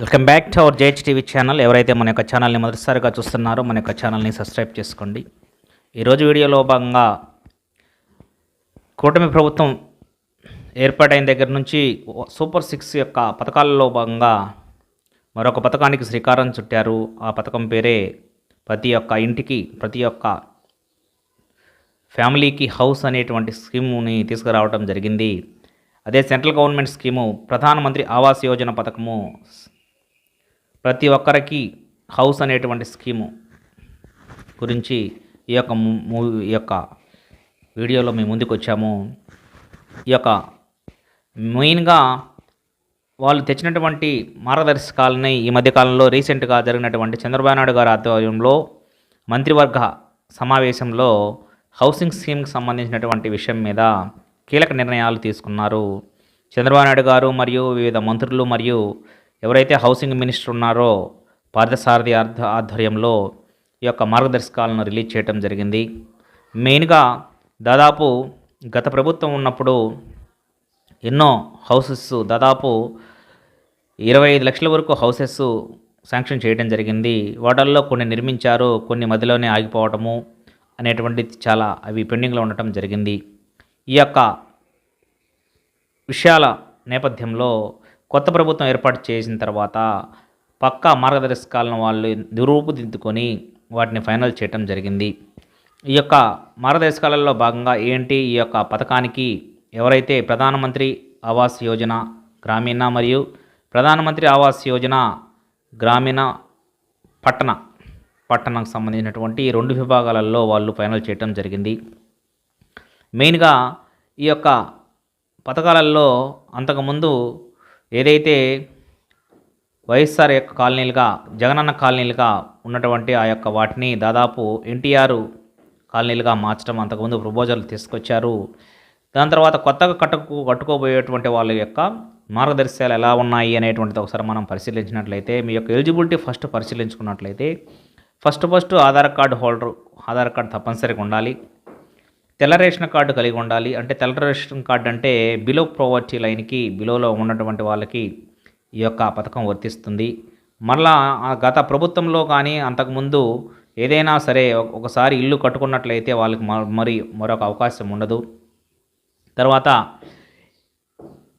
Welcome back to our JH TV channel. ఎవరైతే మన యొక్క ఛానల్ని మొదటిసారిగా చూస్తున్నారో మన యొక్క ఛానల్ని సబ్స్క్రైబ్ చేసుకోండి. ఈరోజు వీడియోలో భాగంగా కూటమి ప్రభుత్వం ఏర్పాటైన దగ్గర నుంచి సూపర్ సిక్స్ యొక్క పథకాలలో భాగంగా మరొక పథకానికి శ్రీకారం చుట్టారు. ఆ పథకం పేరే ప్రతి ఒక్క ఇంటికి ప్రతి ఒక్క ఫ్యామిలీకి హౌస్ అనేటువంటి స్కీముని తీసుకురావడం జరిగింది. అదే సెంట్రల్ గవర్నమెంట్ స్కీము ప్రధానమంత్రి ఆవాస్ యోజన పథకము ప్రతి ఒక్కరికి హౌస్ అనేటువంటి స్కీము గురించి ఈ యొక్క మూవీ ఈ యొక్క వీడియోలో మేము ముందుకు వచ్చాము ఈ యొక్క మెయిన్గా వాళ్ళు తెచ్చినటువంటి మార్గదర్శకాలని ఈ మధ్యకాలంలో రీసెంట్గా జరిగినటువంటి చంద్రబాబు నాయుడు గారి ఆధ్వర్యంలో మంత్రివర్గ సమావేశంలో హౌసింగ్ స్కీమ్కి సంబంధించినటువంటి విషయం మీద కీలక నిర్ణయాలు తీసుకున్నారు. చంద్రబాబు నాయుడు గారు మరియు వివిధ మంత్రులు మరియు ఎవరైతే హౌసింగ్ మినిస్టర్ ఉన్నారో పార్థసారథి అర్థ ఆధ్వర్యంలో ఈ యొక్క మార్గదర్శకాలను రిలీజ్ చేయడం జరిగింది. మెయిన్గా దాదాపు గత ప్రభుత్వం ఉన్నప్పుడు ఎన్నో హౌసెస్ దాదాపు ఇరవై ఐదు లక్షల వరకు హౌసెస్ శాంక్షన్ చేయడం జరిగింది. వాటల్లో కొన్ని నిర్మించారు కొన్ని మధ్యలోనే ఆగిపోవటము అనేటువంటిది చాలా అవి పెండింగ్లో ఉండటం జరిగింది. ఈ యొక్క విషయాల నేపథ్యంలో కొత్త ప్రభుత్వం ఏర్పాటు చేసిన తర్వాత పక్కా మార్గదర్శకాలను వాళ్ళు నిరూపుదిద్దుకొని వాటిని ఫైనల్ చేయటం జరిగింది. ఈ యొక్క మార్గదర్శకాలలో భాగంగా ఏంటి ఈ యొక్క పథకానికి ఎవరైతే ప్రధానమంత్రి ఆవాస్ యోజన గ్రామీణ మరియు ప్రధానమంత్రి ఆవాస్ యోజన గ్రామీణ పట్టణ పట్టణంకు సంబంధించినటువంటి ఈ రెండు విభాగాలలో వాళ్ళు ఫైనల్ చేయటం జరిగింది. మెయిన్గా ఈ యొక్క పథకాలలో అంతకుముందు ఏదైతే వైఎస్ఆర్ యొక్క కాలనీలుగా జగనన్న కాలనీలుగా ఉన్నటువంటి ఆ యొక్క వాటిని దాదాపు ఎన్టీఆర్ కాలనీలుగా మార్చడం అంతకుముందు ప్రపోజల్ తీసుకొచ్చారు. దాని తర్వాత కొత్తగా కట్టుకు కట్టుకోబోయేటువంటి వాళ్ళ యొక్క మార్గదర్శకాలు ఎలా ఉన్నాయి అనేటువంటిది ఒకసారి మనం పరిశీలించినట్లయితే మీ యొక్క eligibility first పరిశీలించుకున్నట్లయితే first first Aadhaar card holder Aadhaar card తప్పనిసరిగా ఉండాలి. తెల్ల రేషన్ కార్డు కలిగి ఉండాలి. అంటే తెల్ల రేషన్ కార్డు అంటే బిలో ప్రోవర్టీ లైన్కి బిలోలో ఉన్నటువంటి వాళ్ళకి ఈ యొక్క పథకం వర్తిస్తుంది. మరలా ఆ గత ప్రభుత్వంలో కానీ అంతకుముందు ఏదైనా సరే ఒకసారి ఇల్లు కట్టుకున్నట్లయితే వాళ్ళకి మరి మరొక అవకాశం ఉండదు. తర్వాత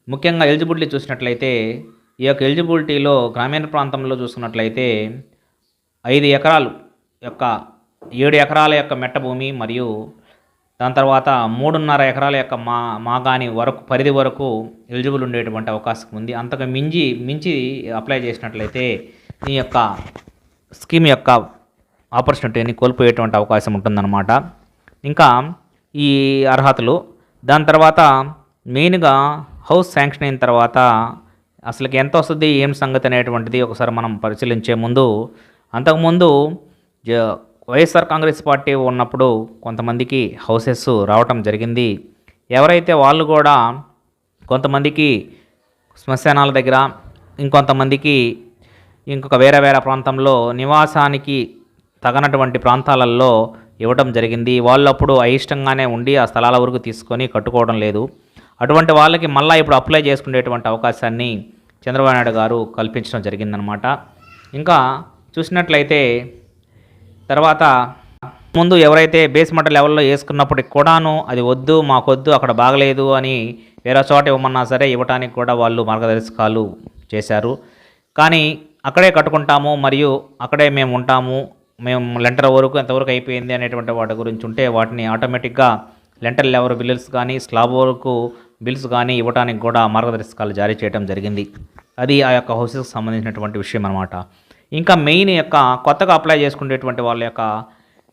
ముఖ్యంగా ఎలిజిబిలిటీ చూసినట్లయితే ఈ యొక్క ఎలిజిబిలిటీలో గ్రామీణ ప్రాంతంలో చూసుకున్నట్లయితే ఐదు ఎకరాలు యొక్క ఏడు ఎకరాల యొక్క మెట్ట భూమి మరియు దాని తర్వాత మూడున్నర ఎకరాల యొక్క మా మాగాని వరకు పరిధి వరకు ఎలిజిబుల్ ఉండేటువంటి అవకాశం ఉంది. అంతకు మించి మించి అప్లై చేసినట్లయితే ఈ యొక్క స్కీమ్ యొక్క ఆపర్చునిటీని కోల్పోయేటువంటి అవకాశం ఉంటుందన్నమాట. ఇంకా ఈ అర్హతలు దాని తర్వాత మెయిన్గా హౌస్ శాంక్షన్ అయిన తర్వాత అసలుకి ఎంత వస్తుంది ఏం సంగతి అనేటువంటిది ఒకసారి మనం పరిశీలించే ముందు అంతకుముందు జ వైఎస్ఆర్ కాంగ్రెస్ పార్టీ ఉన్నప్పుడు కొంతమందికి హౌసెస్ రావటం జరిగింది. ఎవరైతే వాళ్ళు కూడా కొంతమందికి శ్మశానాల దగ్గర ఇంకొంతమందికి ఇంకొక వేరే వేరే ప్రాంతంలో నివాసానికి తగనటువంటి ప్రాంతాలలో ఇవ్వటం జరిగింది. వాళ్ళు అప్పుడు అయిష్టంగానే ఉండి ఆ స్థలాల వరకు తీసుకొని కట్టుకోవడం లేదు. అటువంటి వాళ్ళకి మళ్ళీ ఇప్పుడు అప్లై చేసుకునేటువంటి అవకాశాన్ని చంద్రబాబు నాయుడు గారు కల్పించడం జరిగిందనమాట ఇంకా చూసినట్లయితే తర్వాత ముందు ఎవరైతే బేస్మెంట్ లెవెల్లో వేసుకున్నప్పటికి కూడాను అది వద్దు మాకొద్దు అక్కడ బాగలేదు అని వేరే చోట ఇవ్వమన్నా సరే ఇవ్వడానికి కూడా వాళ్ళు మార్గదర్శకాలు చేశారు. కానీ అక్కడే కట్టుకుంటాము మరియు అక్కడే మేము ఉంటాము మేము లెంటర్ వరకు ఎంతవరకు అయిపోయింది అనేటువంటి వాటి గురించి ఉంటే వాటిని ఆటోమేటిక్గా లెంటర్ లెవర్ బిల్స్ కానీ స్లాబ్ వరకు బిల్స్ కానీ ఇవ్వడానికి కూడా మార్గదర్శకాలు జారీ చేయడం జరిగింది. అది ఆ యొక్క హౌసెస్కి సంబంధించినటువంటి విషయం అనమాట ఇంకా మెయిన్ యొక్క కొత్తగా అప్లై చేసుకునేటువంటి వాళ్ళ యొక్క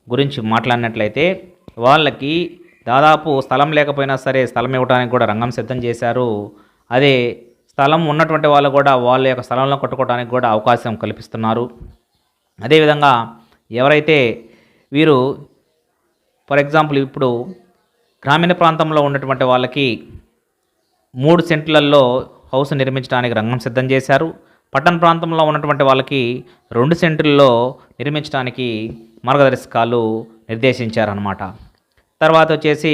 గురించి మాట్లాడినట్లయితే వాళ్ళకి దాదాపు స్థలం లేకపోయినా సరే స్థలం ఇవ్వడానికి కూడా రంగం సిద్ధం చేశారు. అదే స్థలం ఉన్నటువంటి వాళ్ళు కూడా వాళ్ళ యొక్క స్థలంలో కట్టుకోవడానికి కూడా అవకాశం కల్పిస్తున్నారు. అదేవిధంగా ఎవరైతే వీరు ఫర్ ఎగ్జాంపుల్ ఇప్పుడు గ్రామీణ ప్రాంతంలో ఉన్నటువంటి వాళ్ళకి మూడు సెంట్లలో హౌస్ నిర్మించడానికి రంగం సిద్ధం చేశారు. పట్టణ ప్రాంతంలో ఉన్నటువంటి వాళ్ళకి రెండు సెంటుల్లో నిర్మించడానికి మార్గదర్శకాలు నిర్దేశించారనమాట తర్వాత వచ్చేసి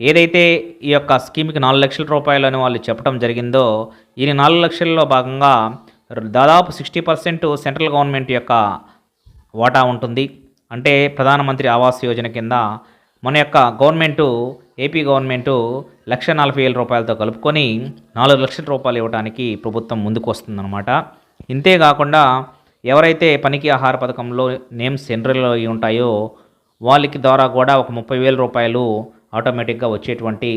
ఏదైతే ఈ యొక్క స్కీమ్కి నాలుగు లక్షల రూపాయలు అని వాళ్ళు చెప్పడం జరిగిందో ఈ నాలుగు లక్షల్లో భాగంగా దాదాపు సిక్స్టీ పర్సెంట్ సెంట్రల్ గవర్నమెంట్ యొక్క వాటా ఉంటుంది. అంటే ప్రధానమంత్రి ఆవాస్ యోజన కింద మన యొక్క గవర్నమెంటు ఏపీ గవర్నమెంటు లక్ష నలభై వేల రూపాయలతో కలుపుకొని నాలుగు లక్షల రూపాయలు ఇవ్వడానికి ప్రభుత్వం ముందుకు వస్తుందన్నమాట ఇంతేకాకుండా ఎవరైతే పనికి ఆహార పథకంలో నేమ్స్ సెంట్రల్ అయి ఉంటాయో వాళ్ళకి ద్వారా కూడా ఒక ముప్పై వేల రూపాయలు ఆటోమేటిక్గా వచ్చేటువంటి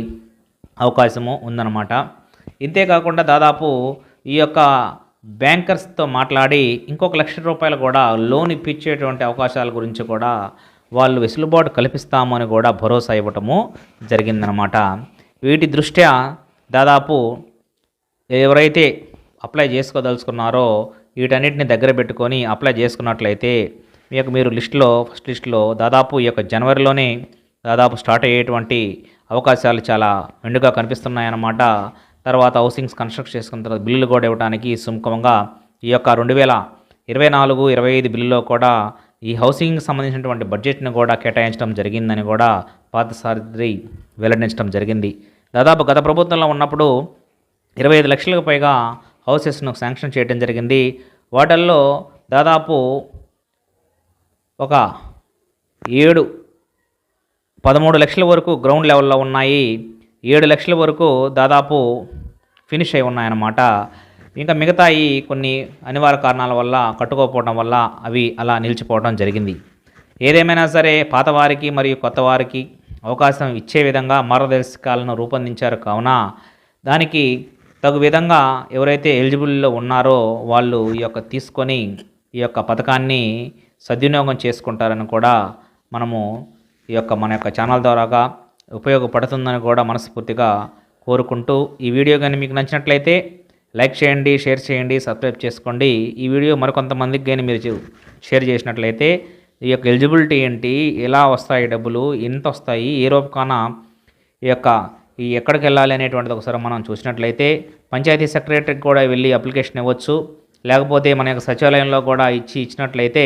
అవకాశము ఉందన్నమాట. ఇంతేకాకుండా దాదాపు ఈ యొక్క బ్యాంకర్స్తో మాట్లాడి ఇంకొక లక్ష రూపాయలు కూడా లోన్ ఇప్పించేటువంటి అవకాశాల గురించి కూడా వాళ్ళు వెసులుబాటు కల్పిస్తామని కూడా భరోసా ఇవ్వటము జరిగిందనమాట వీటి దృష్ట్యా దాదాపు ఎవరైతే అప్లై చేసుకోదలుచుకున్నారో వీటన్నిటిని దగ్గర పెట్టుకొని అప్లై చేసుకున్నట్లయితే మీ యొక్క మీరు లిస్టులో ఫస్ట్ లిస్టులో దాదాపు ఈ యొక్క జనవరిలోనే దాదాపు స్టార్ట్ అయ్యేటువంటి అవకాశాలు చాలా మెండుగా కనిపిస్తున్నాయన్నమాట. తర్వాత హౌసింగ్స్ కన్స్ట్రక్ట్ చేసుకున్న తర్వాత బిల్లులు కూడా ఇవ్వడానికి సుముఖంగా ఈ యొక్క రెండు వేల ఇరవై నాలుగు ఇరవై ఐదు బిల్లులో కూడా ఈ హౌసింగ్కి సంబంధించినటువంటి బడ్జెట్ను కూడా కేటాయించడం జరిగిందని కూడా పార్థసారథి వెల్లడించడం జరిగింది. దాదాపు గత ప్రభుత్వంలో ఉన్నప్పుడు ఇరవై ఐదు లక్షలకు పైగా హౌసెస్ను శాంక్షన్ చేయడం జరిగింది. వాటిల్లో దాదాపు ఒక ఏడు పదమూడు లక్షల వరకు గ్రౌండ్ లెవెల్లో ఉన్నాయి. ఏడు లక్షల వరకు దాదాపు ఫినిష్ అయి ఉన్నాయన్నమాట. ఇంకా మిగతాయి కొన్ని అనివార్య కారణాల వల్ల కట్టుకోకపోవడం వల్ల అవి అలా నిలిచిపోవడం జరిగింది. ఏదేమైనా సరే పాతవారికి మరియు కొత్త వారికి అవకాశం ఇచ్చే విధంగా మార్గదర్శకాలను రూపొందించారు కావున దానికి తగు విధంగా ఎవరైతే ఎలిజిబుల్లో ఉన్నారో వాళ్ళు ఈ యొక్క తీసుకొని ఈ యొక్క పథకాన్ని సద్వినియోగం చేసుకుంటారని కూడా మనము ఈ యొక్క మన యొక్క ఛానల్ ద్వారాగా ఉపయోగపడుతుందని కూడా మనస్ఫూర్తిగా కోరుకుంటూ ఈ వీడియో కానీ మీకు నచ్చినట్లయితే లైక్ చేయండి షేర్ చేయండి సబ్స్క్రైబ్ చేసుకోండి. ఈ వీడియో మరికొంతమందికి కానీ మీరు షేర్ చేసినట్లయితే ఈ యొక్క ఎలిజిబిలిటీ ఏంటి ఎలా వస్తాయి డబ్బులు ఎంత వస్తాయి ఏ రూపకాన ఈ యొక్క ఈ ఎక్కడికి వెళ్ళాలి అనేటువంటిది ఒకసారి మనం చూసినట్లయితే పంచాయతీ సెక్రటరీకి కూడా వెళ్ళి అప్లికేషన్ ఇవ్వచ్చు. లేకపోతే మన యొక్క సచివాలయంలో కూడా ఇచ్చి ఇచ్చినట్లయితే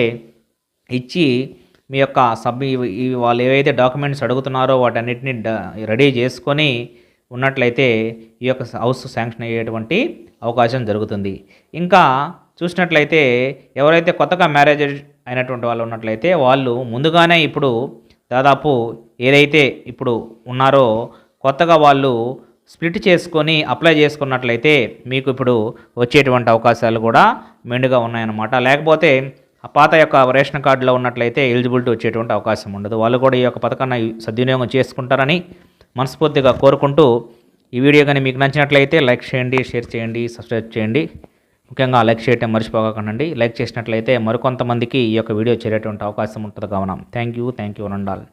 ఇచ్చి మీ యొక్క సబ్ వాళ్ళు ఏవైతే డాక్యుమెంట్స్ అడుగుతున్నారో వాటన్నిటిని డ- రెడీ చేసుకొని ఉన్నట్లయితే ఈ యొక్క హౌస్ శాంక్షన్ అయ్యేటువంటి అవకాశం జరుగుతుంది. ఇంకా చూసినట్లయితే ఎవరైతే కొత్తగా మ్యారేజ్ అయినటువంటి వాళ్ళు ఉన్నట్లయితే వాళ్ళు ముందుగానే ఇప్పుడు దాదాపు ఏదైతే ఇప్పుడు ఉన్నారో కొత్తగా వాళ్ళు స్ప్లిట్ చేసుకొని అప్లై చేసుకున్నట్లయితే మీకు ఇప్పుడు వచ్చేటువంటి అవకాశాలు కూడా మెండుగా ఉన్నాయన్నమాట. లేకపోతే ఆ పాత యొక్క రేషన్ కార్డులో ఉన్నట్లయితే ఎలిజిబిలిటీ వచ్చేటువంటి అవకాశం ఉండదు. వాళ్ళు కూడా ఈ యొక్క పథకాన్ని సద్వినియోగం చేసుకుంటారని మనస్ఫూర్తిగా కోరుకుంటూ ఈ వీడియో కానీ మీకు నచ్చినట్లయితే లైక్ చేయండి షేర్ చేయండి సబ్స్క్రైబ్ చేయండి. ముఖ్యంగా లైక్ చేయటం మర్చిపోకండి. లైక్ చేసినట్లయితే మరికొంతమందికి ఈ యొక్క వీడియో చేరేటువంటి అవకాశం ఉంటుంది. కావున థ్యాంక్ యూ థ్యాంక్ యూ అనండాల్